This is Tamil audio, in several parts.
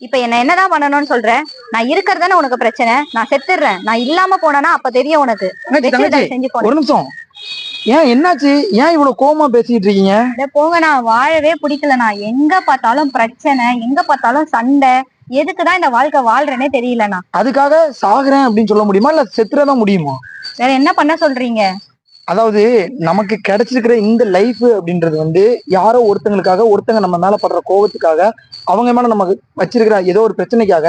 இப்ப என்ன என்னதான் பண்ணணும்னு சொல்ற? நான் இருக்கிறதானே உனக்கு பிரச்சனை. நான் செத்துடுறேன். நான் இல்லாம போனேன்னா அப்ப தெரியும் உனக்கு. செஞ்சு ஒரு நிமிஷம். ஏன் என்னாச்சு? ஏன் இவ்வளவு கோவமா பேசிட்டு இருக்கீங்க? போங்க நான் வாழவே பிடிக்கல. நான் எங்க பார்த்தாலும் பிரச்சனை எங்க பார்த்தாலும் சண்டை. எதுக்குதான் இந்த வாழ்க்கை வாழ்றேனே தெரியலண்ணா அதுக்காக சாகுறேன் அப்படின்னு சொல்ல முடியுமா? இல்ல செத்துறதான் முடியுமா? வேற என்ன பண்ண சொல்றீங்க? அதாவது நமக்கு கிடைச்சிருக்கிற இந்த லைஃப் அப்படின்றது வந்து யாரோ ஒருத்தங்களுக்காக ஒருத்தங்க நம்ம மேல படுற கோவத்துக்காக அவங்க மேல நமக்கு வச்சிருக்கிற ஏதோ ஒரு பிரச்சனைக்காக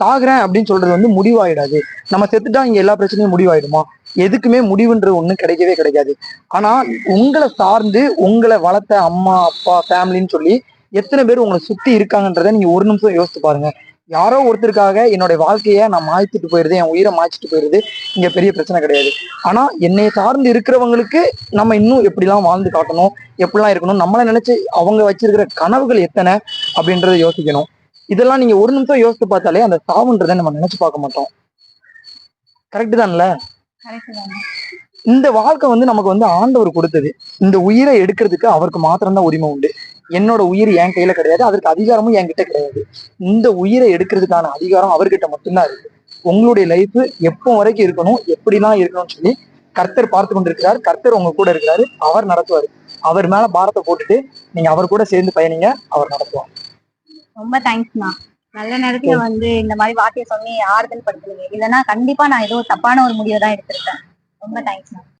சாகுறேன் அப்படின்னு சொல்றது வந்து முடிவாயிடாது. நம்ம செத்துட்டா இங்க எல்லா பிரச்சனையும் முடிவாயிடுமா? எதுக்குமே முடிவுன்ற ஒண்ணு கிடைக்கவே கிடைக்காது. ஆனா உங்களை சார்ந்து உங்களை வளர்த்த அம்மா அப்பா ஃபேமிலின்னு சொல்லி எத்தனை பேர் உங்களை சுத்தி இருக்காங்கன்றதை நீங்க ஒரு நிமிஷம் யோசித்து பாருங்க. யாரோ ஒருத்தருக்காக என்னுடைய வாழ்க்கையை நான் மாய்த்துட்டு போயிருது என் உயிரை மாய்ச்சிட்டு போயிருது. இங்க பெரிய பிரச்சனை கிடையாது. ஆனா என்னை சார்ந்து இருக்கிறவங்களுக்கு நம்ம இன்னும் எப்படிலாம் வாழ்ந்து காட்டணும் எப்படிலாம் இருக்கணும் நம்மளை நினைச்சு அவங்க வச்சிருக்கிற கனவுகள் எத்தனை அப்படின்றத யோசிக்கணும். இதெல்லாம் நீங்க ஒரு நிமிஷம் யோசித்து பார்த்தாலே அந்த சாவுன்றதை நம்ம நினைச்சு பார்க்க மாட்டோம். கரெக்ட் தான்ல? இந்த வாழ்க்கை வந்து நமக்கு வந்து ஆண்டவர் கொடுத்தது. இந்த உயிரை எடுக்கிறதுக்கு அவருக்கு மாத்திரம்தான் உரிமை உண்டு. என்னோட உயிர் என் கையில கிடையாது அதற்கு அதிகாரமும் என்கிட்ட கிடையாது. இந்த உயிரை எடுக்கிறதுக்கான அதிகாரம் அவர்கிட்ட மட்டும்தான் இருக்கு. உங்களுடைய லைஃப் எப்போ வரைக்கும் இருக்கணும் எப்படிலாம் இருக்கணும்னு சொல்லி கர்த்தர் பார்த்து கொண்டிருக்கிறார். கர்த்தர் உங்க கூட இருக்கிறாரு. அவர் நடத்துவார். அவர் மேல பாரத்தை போட்டுட்டு நீங்க அவர் கூட சேர்ந்து பயணிங்க அவர் நடத்துவார். ரொம்ப தேங்க்ஸ்ண்ணா நல்ல நேரத்துல வந்து இந்த மாதிரி வார்த்தையை சொல்லி ஆறுதல் படுத்துறீங்க இல்லைன்னா கண்டிப்பா நான் ஏதோ தப்பான ஒரு முடிவை தான் எடுத்திருக்கேன் ரொம்ப தேங்க்ஸ்ண்ணா